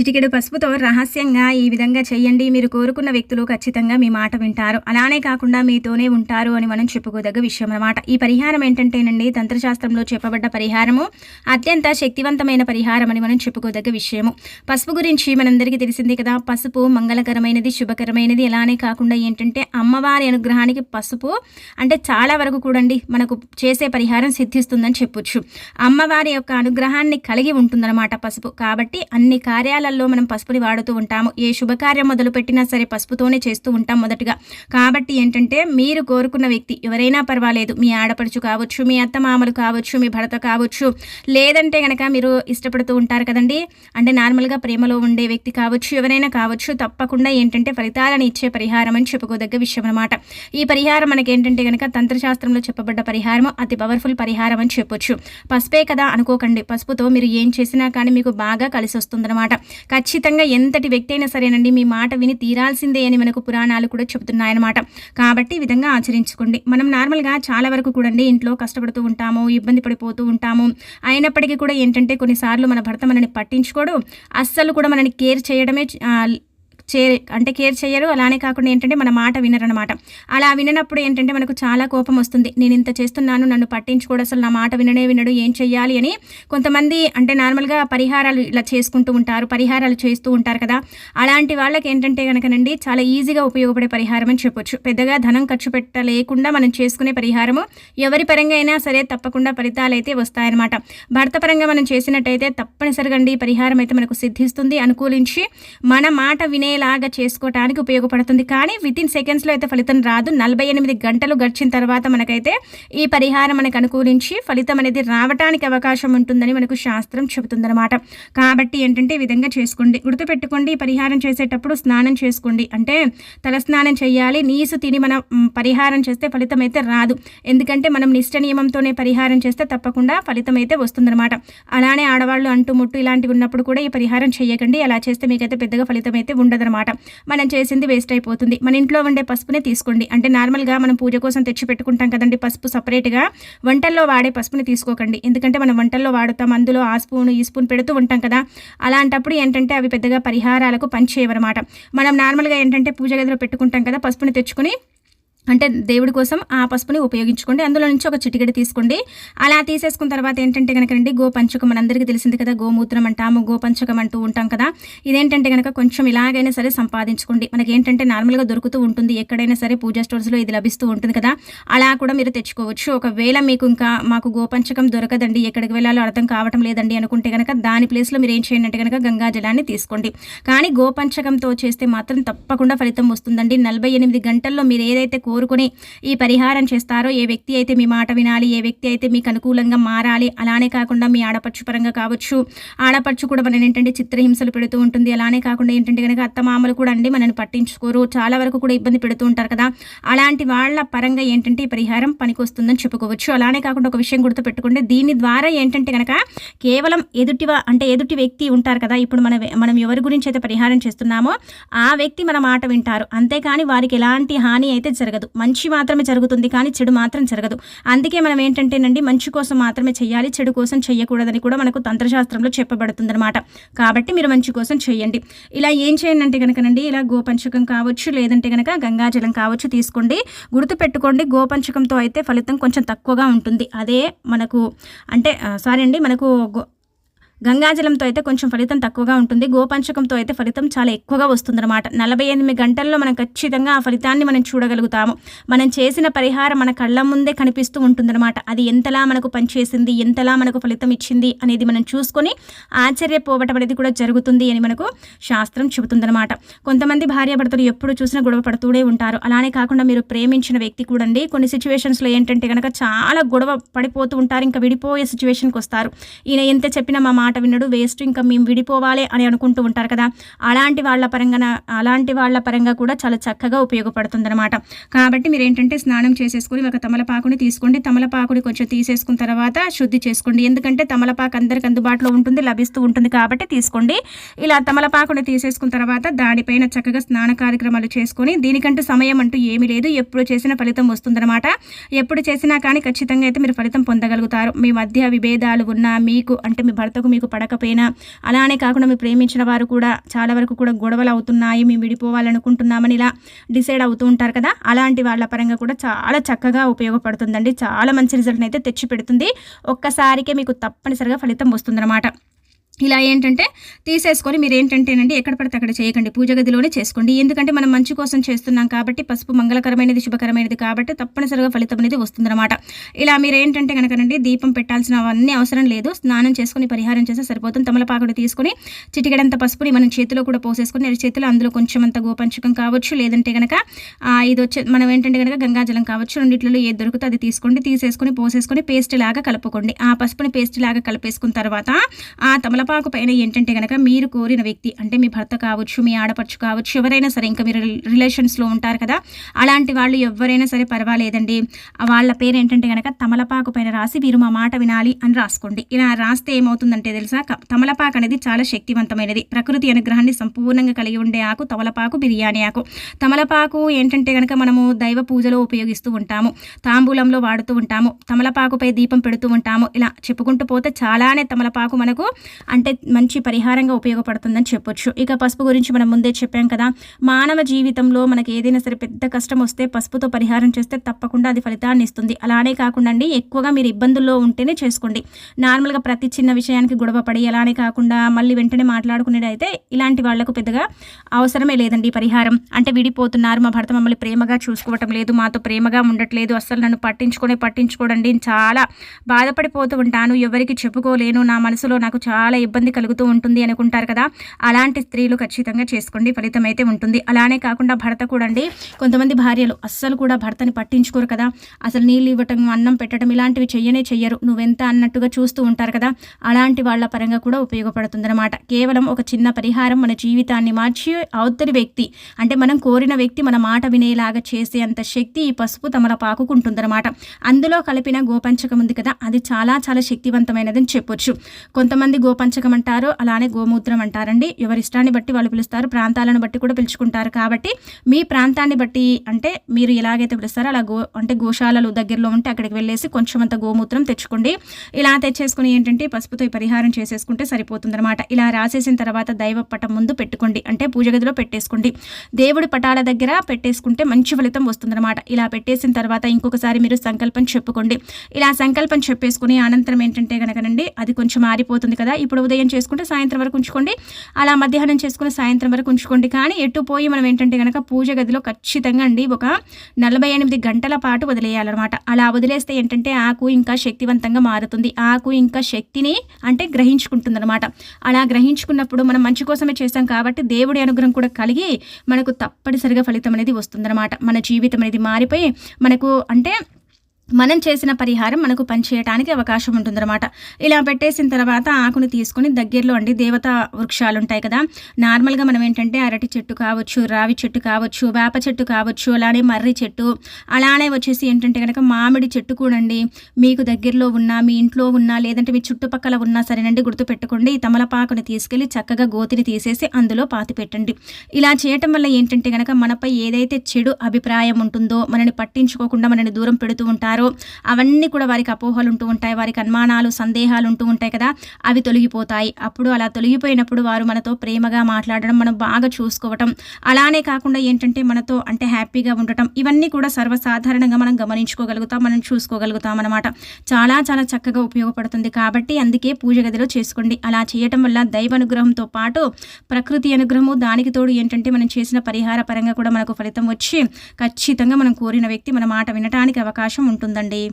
చిటికెడు పసుపుతో రహస్యంగా ఈ విధంగా చేయండి మీరు కోరుకున్న వ్యక్తులు ఖచ్చితంగా మీ మాట వింటారు. అలానే కాకుండా మీతోనే ఉంటారు అని మనం చెప్పుకోదగ్గ విషయం అనమాట ఈ పరిహారం ఏంటంటేనండి తంత్రశాస్త్రంలో చెప్పబడ్డ పరిహారము అత్యంత శక్తివంతమైన పరిహారం అని మనం చెప్పుకోదగ్గ విషయము. పసుపు గురించి మనందరికీ తెలిసింది కదా. పసుపు మంగళకరమైనది శుభకరమైనది. అలానే కాకుండా ఏంటంటే అమ్మవారి అనుగ్రహానికి పసుపు అంటే చాలా వరకు కూడండి మనకు చేసే పరిహారం సిద్ధిస్తుందని చెప్పొచ్చు. అమ్మవారి యొక్క అనుగ్రహాన్ని కలిగి ఉంటుందన్నమాట పసుపు. కాబట్టి అన్ని కార్యాల వంటకాలలో మనం పసుపుని వాడుతూ ఉంటాము. ఏ శుభకార్యం మొదలుపెట్టినా సరే పసుపుతోనే చేస్తూ ఉంటాం మొదటగా. కాబట్టి ఏంటంటే మీరు కోరుకున్న వ్యక్తి ఎవరైనా పర్వాలేదు. మీ ఆడపడుచు కావచ్చు మీ అత్తమామలు కావచ్చు మీ భర్త కావచ్చు లేదంటే కనుక మీరు ఇష్టపడుతూ ఉంటారు కదండి. అంటే నార్మల్గా ప్రేమలో ఉండే వ్యక్తి కావచ్చు ఎవరైనా కావచ్చు తప్పకుండా ఏంటంటే ఫలితాలను ఇచ్చే పరిహారం అని చెప్పుకోదగ్గ విషయం అనమాట ఈ పరిహారం మనకి ఏంటంటే కనుక తంత్రశాస్త్రంలో చెప్పబడ్డ పరిహారం అతి పవర్ఫుల్ పరిహారం అని చెప్పొచ్చు. పసుపే కదా అనుకోకండి. పసుపుతో మీరు ఏం చేసినా కానీ మీకు బాగా కలిసి వస్తుందన్నమాట ఖచ్చితంగా ఎంతటి వ్యక్తి అయినా సరేనండి మీ మాట విని తీరాల్సిందే అని మనకు పురాణాలు కూడా చెబుతున్నాయన్నమాట. కాబట్టి ఈ విధంగా ఆచరించుకోండి. మనం నార్మల్గా చాలా వరకు కూడా ఇంట్లో కష్టపడుతూ ఉంటాము ఇబ్బంది పడిపోతూ ఉంటాము. అయినప్పటికీ కూడా ఏంటంటే కొన్నిసార్లు మన భర్త మనని పట్టించుకోడు. అస్సలు కూడా మనని కేర్ చేయడమే చే అంటే కేర్ చేయరు. అలానే కాకుండా ఏంటంటే మన మాట వినరనమాట అలా విననప్పుడు ఏంటంటే మనకు చాలా కోపం వస్తుంది. నేను ఇంత చేస్తున్నాను నన్ను పట్టించుకోడు అసలు నా మాట వినడే వినడు ఏం చెయ్యాలి అని కొంతమంది అంటే నార్మల్గా పరిహారాలు ఇలా చేసుకుంటూ ఉంటారు పరిహారాలు చేస్తూ ఉంటారు కదా. అలాంటి వాళ్ళకి ఏంటంటే కనుకనండి చాలా ఈజీగా ఉపయోగపడే పరిహారం అని చెప్పొచ్చు. పెద్దగా ధనం ఖర్చు పెట్టలేకుండా మనం చేసుకునే పరిహారము ఎవరి పరంగా అయినా సరే తప్పకుండా ఫలితాలు అయితే వస్తాయన్నమాట. భర్త పరంగా మనం చేసినట్టయితే తప్పనిసరిగా అండి పరిహారం అయితే మనకు సిద్ధిస్తుంది. అనుకూలించి మన మాట వినే లాగా చేసుకోవడానికి ఉపయోగపడుతుంది. కానీ విత్ ఇన్ సెకండ్స్లో అయితే ఫలితం రాదు. నలభై ఎనిమిది గంటలు గడిచిన తర్వాత మనకైతే ఈ పరిహారం మనకు అనుకూలించి ఫలితం అనేది రావడానికి అవకాశం ఉంటుందని మనకు శాస్త్రం చెబుతుందన్నమాట. కాబట్టి ఏంటంటే ఈ విధంగా చేసుకోండి. గుర్తుపెట్టుకోండి పరిహారం చేసేటప్పుడు స్నానం చేసుకోండి. అంటే తల స్నానం చేయాలి నీసు తిని మనం పరిహారం చేస్తే ఫలితం అయితే రాదు. ఎందుకంటే మనం నిష్ట నియమంతోనే పరిహారం చేస్తే తప్పకుండా ఫలితం అయితే వస్తుందన్నమాట. అలానే ఆడవాళ్ళు అంటూ ముట్టు ఇలాంటివి ఉన్నప్పుడు కూడా ఈ పరిహారం చేయకండి. అలా చేస్తే మీకైతే పెద్దగా ఫలితం అయితే ఉండదు అనమాట మనం చేసింది వేస్ట్ అయిపోతుంది. మన ఇంట్లో ఉండే పసుపునే తీసుకోండి. అంటే నార్మల్గా మనం పూజ కోసం తెచ్చి పెట్టుకుంటాం కదండి పసుపు సపరేట్గా. వంటల్లో వాడే పసుపుని తీసుకోకండి. ఎందుకంటే మనం వంటల్లో వాడుతాం. అందులో ఆ స్పూన్ ఈ స్పూన్ పెడుతూ ఉంటాం కదా. అలాంటప్పుడు ఏంటంటే అవి పెద్దగా పరిహారాలకు పనిచేయవన్నమాట. మనం నార్మల్గా ఏంటంటే పూజ గదిలో పెట్టుకుంటాం కదా పసుపుని తెచ్చుకొని అంటే దేవుడి కోసం ఆ పసుపుని ఉపయోగించుకోండి. అందులో నుంచి ఒక చిటికెడి తీసుకోండి. అలా తీసేసుకున్న తర్వాత ఏంటంటే కనుక రండి గోపంచకం మనందరికీ తెలిసింది కదా గోమూత్రం అంటాము గోపంచకం అంటూ ఉంటాం కదా. ఇదేంటంటే కనుక కొంచెం ఇలాగైనా సరే సంపాదించుకోండి. మనకి ఏంటంటే నార్మల్గా దొరుకుతూ ఉంటుంది. ఎక్కడైనా సరే పూజా స్టోర్స్లో ఇది లభిస్తూ ఉంటుంది కదా. అలా కూడా మీరు తెచ్చుకోవచ్చు. ఒకవేళ మీకు ఇంకా మాకు గోపంచకం దొరకదండి ఎక్కడికి వెళ్ళాలో అర్థం కావటం లేదండి అనుకుంటే కనుక దాని ప్లేస్లో మీరు ఏం చేయండి అంటే కనుక గంగా జలాన్ని తీసుకోండి. కానీ గోపంచకంతో చేస్తే మాత్రం తప్పకుండా ఫలితం వస్తుందండి. నలభై ఎనిమిది గంటల్లో మీరు ఏదైతే కోరుకుని ఈ పరిహారం చేస్తారో ఏ వ్యక్తి అయితే మీ మాట వినాలి ఏ వ్యక్తి అయితే మీకు అనుకూలంగా మారాలి అలానే కాకుండా మీ ఆడపడుచు పరంగా కావచ్చు. ఆడపడుచు కూడా మనం ఏంటంటే చిత్రహింసలు పెడుతూ ఉంటుంది. అలానే కాకుండా ఏంటంటే కనుక అత్తమామలు కూడా అండి మనల్ని పట్టించుకోరు. చాలా వరకు కూడా ఇబ్బంది పెడుతూ ఉంటారు కదా. అలాంటి వాళ్ళ పరంగా ఏంటంటే ఈ పరిహారం పనికొస్తుందని చెప్పుకోవచ్చు. అలానే కాకుండా ఒక విషయం గుర్తుపెట్టుకుంటే దీని ద్వారా ఏంటంటే కనుక కేవలం ఎదుటి అంటే ఎదుటి వ్యక్తి ఉంటారు కదా. ఇప్పుడు మన మనం ఎవరి గురించి అయితే పరిహారం చేస్తున్నామో ఆ వ్యక్తి మన మాట వింటారు. అంతేకాని వారికి ఎలాంటి హాని అయితే జరగదు. జరగదు. మంచి మాత్రమే జరుగుతుంది కానీ చెడు మాత్రం జరగదు. అందుకే మనం ఏంటంటేనండి మంచి కోసం మాత్రమే చేయాలి చెడు కోసం చేయకూడదని కూడా మనకు తంత్రశాస్త్రంలో చెప్పబడుతుంది అనమాట కాబట్టి మీరు మంచి కోసం చేయండి ఇలా ఏం చేయండి అంటే కనుకనండి ఇలా గోపంచకం కావచ్చు లేదంటే కనుక గంగాజలం కావచ్చు తీసుకోండి. గుర్తుపెట్టుకోండి గోపంచకంతో అయితే ఫలితం కొంచెం తక్కువగా ఉంటుంది. అదే మనకు అంటే సారీ అండి మనకు గంగాజలంతో అయితే కొంచెం ఫలితం తక్కువగా ఉంటుంది. గోపంచకంతో అయితే ఫలితం చాలా ఎక్కువగా వస్తుందన్నమాట. నలభై ఎనిమిది గంటల్లో మనం ఖచ్చితంగా ఆ ఫలితాన్ని మనం చూడగలుగుతాము. మనం చేసిన పరిహారం మన కళ్ళ ముందే కనిపిస్తూ ఉంటుందన్నమాట. అది ఎంతలా మనకు పనిచేసింది ఎంతలా మనకు ఫలితం ఇచ్చింది అనేది మనం చూసుకొని ఆశ్చర్యపోవటం అనేది కూడా జరుగుతుంది అని మనకు శాస్త్రం చెబుతుందన్నమాట. కొంతమంది భార్యాభర్తలు ఎప్పుడు చూసినా గొడవ పడుతూనే ఉంటారు. అలానే కాకుండా మీరు ప్రేమించిన వ్యక్తి కూడా కొన్ని సిచ్యువేషన్స్లో ఏంటంటే కనుక చాలా గొడవ పడిపోతూ ఉంటారు. ఇంకా విడిపోయే సిచ్యువేషన్కి వస్తారు. ఈయన ఎంత చెప్పినా మా మాట వినడు. వేస్ట్ ఇంకా మేము విడిపోవాలి అని అనుకుంటూ ఉంటారు కదా. అలాంటి వాళ్ళ పరంగా అలాంటి వాళ్ళ పరంగా కూడా చాలా చక్కగా ఉపయోగపడుతుందన్నమాట. కాబట్టి మీరు ఏంటంటే స్నానం చేసేసుకుని ఒక తమలపాకుని తీసుకోండి. తమలపాకుని కొంచెం తీసేసుకున్న తర్వాత శుద్ధి చేసుకోండి. ఎందుకంటే తమలపాకు అందరికి అందుబాటులో ఉంటుంది లభిస్తూ ఉంటుంది కాబట్టి తీసుకోండి. ఇలా తమలపాకుని తీసేసుకున్న తర్వాత దానిపైన చక్కగా స్నాన కార్యక్రమాలు చేసుకొని దీనికంటూ సమయం అంటూ ఏమీ లేదు. ఎప్పుడు చేసిన ఫలితం వస్తుందన్నమాట. ఎప్పుడు చేసినా కానీ ఖచ్చితంగా అయితే మీరు ఫలితం పొందగలుగుతారు. మీ మధ్య విభేదాలు ఉన్నా మీకు అంటే మీ భర్తకు మీ మీకు పడకపోయినా అలానే కాకుండా మీరు ప్రేమించిన వారు కూడా చాలా వరకు కూడా గొడవలు అవుతున్నాయి మేము విడిపోవాలనుకుంటున్నామని ఇలా డిసైడ్ అవుతూ ఉంటారు కదా. అలాంటి వాళ్ళ పరంగా కూడా చాలా చక్కగా ఉపయోగపడుతుందండి. చాలా మంచి రిజల్ట్ని అయితే తెచ్చి పెడుతుంది ఒక్కసారికే మీకు తప్పనిసరిగా ఫలితం వస్తుందన్నమాట. ఇలా ఏంటంటే తీసేసుకొని మీరు ఏంటంటేనండి ఎక్కడ పడితే అక్కడ చేయకండి. పూజ గదిలోనే చేసుకోండి. ఎందుకంటే మనం మంచి కోసం చేస్తున్నాం కాబట్టి పసుపు మంగళకరమైనది శుభకరమైనది కాబట్టి తప్పనిసరిగా ఫలితం అనేది వస్తుందన్నమాట. ఇలా మీరు ఏంటంటే కనుకనండి దీపం పెట్టాల్సిన అవన్నీ అవసరం లేదు. స్నానం చేసుకుని పరిహారం చేస్తే సరిపోతుంది. తమలపాకుడు తీసుకుని చిటికెడంత పసుపుని మనం చేతిలో కూడా పోసేసుకుని చేతిలో అందులో కొంచెం అంత గోపంచకం కావచ్చు. లేదంటే కనుక ఇది వచ్చే మనం ఏంటంటే కనుక గంగాజలం కావచ్చు. రెండిట్లో ఏది దొరుకుతుంది అది తీసుకోండి. తీసేసుకుని పోసేసుకొని పేస్ట్ లాగా కలుపుకోండి. ఆ పసుపుని పేస్ట్ లాగా కలిపేసుకున్న తర్వాత ఆ తమలపాకు తమలపాకు పైన ఏంటంటే కనుక మీరు కోరిన వ్యక్తి అంటే మీ భర్త కావచ్చు మీ ఆడపడుచు కావచ్చు ఎవరైనా సరే ఇంకా మీరు రిలేషన్స్లో ఉంటారు కదా అలాంటి వాళ్ళు ఎవరైనా సరే పర్వాలేదండి. వాళ్ళ పేరు ఏంటంటే కనుక తమలపాకు పైన రాసి వీరు మా మాట వినాలి అని రాసుకోండి. ఇలా రాస్తే ఏమవుతుందంటే తెలుసా తమలపాకు అనేది చాలా శక్తివంతమైనది. ప్రకృతి అనుగ్రహాన్ని సంపూర్ణంగా కలిగి ఉండే ఆకు తమలపాకు బిర్యానీ ఆకు. తమలపాకు ఏంటంటే కనుక మనము దైవ పూజలో ఉపయోగిస్తూ ఉంటాము తాంబూలంలో వాడుతూ ఉంటాము తమలపాకుపై దీపం పెడుతూ ఉంటాము ఇలా చెప్పుకుంటూ పోతే చాలానే తమలపాకు మనకు అంటే మంచి పరిహారంగా ఉపయోగపడుతుందని చెప్పొచ్చు. ఇక పసుపు గురించి మనం ముందే చెప్పాం కదా మానవ జీవితంలో మనకి ఏదైనా సరే పెద్ద కష్టం వస్తే పసుపుతో పరిహారం చేస్తే తప్పకుండా అది ఫలితాన్ని ఇస్తుంది. అలానే కాకుండా అండి ఎక్కువగా మీరు ఇబ్బందుల్లో ఉంటేనే చేసుకోండి. నార్మల్గా ప్రతి చిన్న విషయానికి గొడవ పడి అలానే కాకుండా మళ్ళీ వెంటనే మాట్లాడుకునేదైతే ఇలాంటి వాళ్ళకు పెద్దగా అవసరమే లేదండి పరిహారం. అంటే విడిపోతున్నారు మా భర్త మమ్మల్ని ప్రేమగా చూసుకోవటం లేదు మాతో ప్రేమగా ఉండట్లేదు అస్సలు నన్ను పట్టించుకొని పట్టించుకోడండి చాలా బాధపడిపోతూ ఉంటాను. ఎవరికి చెప్పుకోలేను నా మనసులో నాకు చాలా ఇబ్బంది కలుగుతూ ఉంటుంది అనుకుంటారు కదా. అలాంటి స్త్రీలు ఖచ్చితంగా చేసుకోండి ఫలితం అయితే ఉంటుంది. అలానే కాకుండా భర్త కూడా అండి కొంతమంది భార్యలు అస్సలు కూడా భర్తని పట్టించుకోరు కదా. అసలు నీళ్ళు ఇవ్వటం అన్నం పెట్టడం ఇలాంటివి చెయ్యనే చెయ్యరు. నువ్వెంత అన్నట్టుగా చూస్తూ ఉంటారు కదా. అలాంటి వాళ్ళ పరంగా కూడా ఉపయోగపడుతుంది అనమాట కేవలం ఒక చిన్న పరిహారం మన జీవితాన్ని మార్చి అవతలి వ్యక్తి అంటే మనం కోరిన వ్యక్తి మన మాట వినేలాగా చేసే అంత శక్తి ఈ పసుపు తమల పాకుంటుందన్నమాట అందులో కలిపిన గోపంచకం ఉంది కదా అది చాలా చాలా శక్తివంతమైనదని చెప్పొచ్చు. కొంతమంది గోపంచ పంచకం అంటారు అలానే గోమూత్రం అంటారండి. ఎవరి ఇష్టాన్ని బట్టి వాళ్ళు పిలుస్తారు. ప్రాంతాలను బట్టి కూడా పిలుచుకుంటారు. కాబట్టి మీ ప్రాంతాన్ని బట్టి అంటే మీరు ఎలాగైతే పిలుస్తారో అలా గో అంటే గోశాలలు దగ్గరలో ఉంటే అక్కడికి వెళ్ళేసి కొంచెం అంత గోమూత్రం తెచ్చుకోండి. ఇలా తెచ్చేసుకుని ఏంటంటే పసుపుతో ఈ పరిహారం చేసేసుకుంటే సరిపోతుందన్నమాట. ఇలా రాసేసిన తర్వాత దైవ పటం ముందు పెట్టుకోండి. అంటే పూజ గదిలో పెట్టేసుకోండి. దేవుడి పటాల దగ్గర పెట్టేసుకుంటే మంచి ఫలితం వస్తుందన్నమాట. ఇలా పెట్టేసిన తర్వాత ఇంకొకసారి మీరు సంకల్పం చెప్పుకోండి. ఇలా సంకల్పం చెప్పేసుకుని అనంతరం ఏంటంటే కనుకనండి అది కొంచెం మారిపోతుంది కదా. ఇప్పుడు ఇప్పుడు ఉదయం చేసుకుంటే సాయంత్రం వరకు ఉంచుకోండి. అలా మధ్యాహ్నం చేసుకుని సాయంత్రం వరకు ఉంచుకోండి. కానీ ఎటు పోయి మనం ఏంటంటే కనుక పూజ గదిలో ఖచ్చితంగా అండి ఒక నలభై ఎనిమిది గంటల పాటు వదిలేయాలన్నమాట. అలా వదిలేస్తే ఏంటంటే ఆకు ఇంకా శక్తివంతంగా మారుతుంది. ఆకు ఇంకా శక్తిని అంటే గ్రహించుకుంటుంది అనమాట అలా గ్రహించుకున్నప్పుడు మనం మంచి కోసమే చేస్తాం కాబట్టి దేవుడి అనుగ్రహం కూడా కలిగి మనకు తప్పనిసరిగా ఫలితం అనేది వస్తుందన్నమాట. మన జీవితం అనేది మారిపోయి మనకు అంటే మనం చేసిన పరిహారం మనకు పనిచేయటానికి అవకాశం ఉంటుందన్నమాట. ఇలా పెట్టేసిన తర్వాత ఆకుని తీసుకుని దగ్గరలో అండి దేవతా వృక్షాలు ఉంటాయి కదా. నార్మల్గా మనం ఏంటంటే అరటి చెట్టు కావచ్చు రావి చెట్టు కావచ్చు వేప చెట్టు కావచ్చు అలానే మర్రి చెట్టు అలానే వచ్చేసి ఏంటంటే కనుక మామిడి చెట్టు కూడండి మీకు దగ్గరలో ఉన్నా మీ ఇంట్లో ఉన్నా లేదంటే మీ చుట్టుపక్కల ఉన్నా సరేనండి గుర్తుపెట్టుకోండి. ఈ తమలపాకుని తీసుకెళ్ళి చక్కగా గోతిని తీసేసి అందులో పాతి పెట్టండి. ఇలా చేయటం వల్ల ఏంటంటే కనుక మనపై ఏదైతే చెడు అభిప్రాయం ఉంటుందో మనని పట్టించుకోకుండా మనని దూరం పెడుతూ ఉంటారు ఉంటారో అవన్నీ కూడా వారికి అపోహలు ఉంటూ ఉంటాయి. వారికి అనుమానాలు సందేహాలు ఉంటూ ఉంటాయి కదా. అవి తొలగిపోతాయి. అప్పుడు అలా తొలగిపోయినప్పుడు వారు మనతో ప్రేమగా మాట్లాడడం మనం బాగా చూసుకోవటం. అలానే కాకుండా ఏంటంటే మనతో అంటే హ్యాపీగా ఉండటం. ఇవన్నీ కూడా సర్వసాధారణంగా మనం గమనించుకోగలుగుతాం మనం చూసుకోగలుగుతాం అనమాట చాలా చాలా చక్కగా ఉపయోగపడుతుంది. కాబట్టి అందుకే పూజ గదిలో చేసుకోండి. అలా చేయటం వల్ల దైవ అనుగ్రహంతో పాటు ప్రకృతి అనుగ్రహము దానికి తోడు ఏంటంటే మనం చేసిన పరిహార పరంగా కూడా మనకు ఫలితం వచ్చి ఖచ్చితంగా మనం కోరిన వ్యక్తి మన మాట వినటానికి అవకాశం ఉంటుంది. ఉంటుందండి.